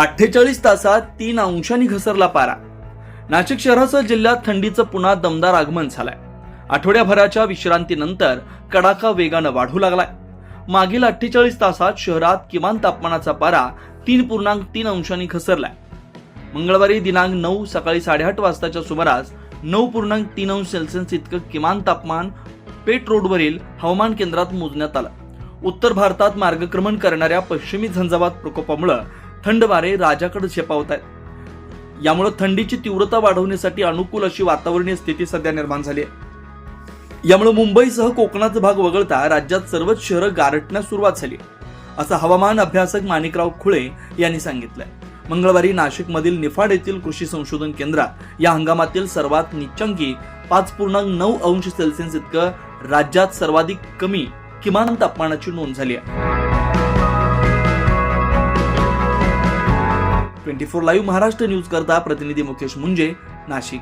अठ्ठेचाळीस तासात तीन अंशांनी घसरला पारा. नाशिक शहरासह जिल्ह्यात थंडीचं पुन्हा दमदार आगमन झालंय. आठवड्याभराच्या विश्रांतीनंतर कडाका वेगानं वाढू लागलाय. मागील अठ्ठेचाळीस तासात शहरात किमान तापमानाचा पारा तीन पूर्णांक तीन अंशांनी घसरलाय. मंगळवारी दिनांक नऊ सकाळी साडेआठ वाजताच्या सुमारास नऊ पूर्णांक तीन अंश सेल्सिअस इतकं किमान तापमान पेट रोडवरील हवामान केंद्रात मोजण्यात आलं. उत्तर भारतात मार्गक्रमण करणाऱ्या पश्चिमी झंझावात प्रकोपामुळे थंड वारे राजाकडे शेपावत आहेत यामुळे थंडीची तीव्रता वाढवण्यासाठी अनुकूल अशी वातावरणीय स्थिती सध्या निर्माण झाली आहे. यामुळे मुंबईसह कोकणाचा भाग वगळता राज्यात सर्वच शहरं गारटण्यास सुरुवात झाली असं हवामान अभ्यासक माणिकराव खुळे यांनी सांगितलंय. मंगळवारी नाशिकमधील निफाड येथील कृषी संशोधन केंद्रात या हंगामातील सर्वात निचंकी पाच पूर्णांक नऊ अंश सेल्सिअस इतकं राज्यात सर्वाधिक कमी किमान तापमानाची नोंद झाली आहे. Twenty four live Maharashtra news करता प्रतिनिधी मुकेश मुंजे नाशिक.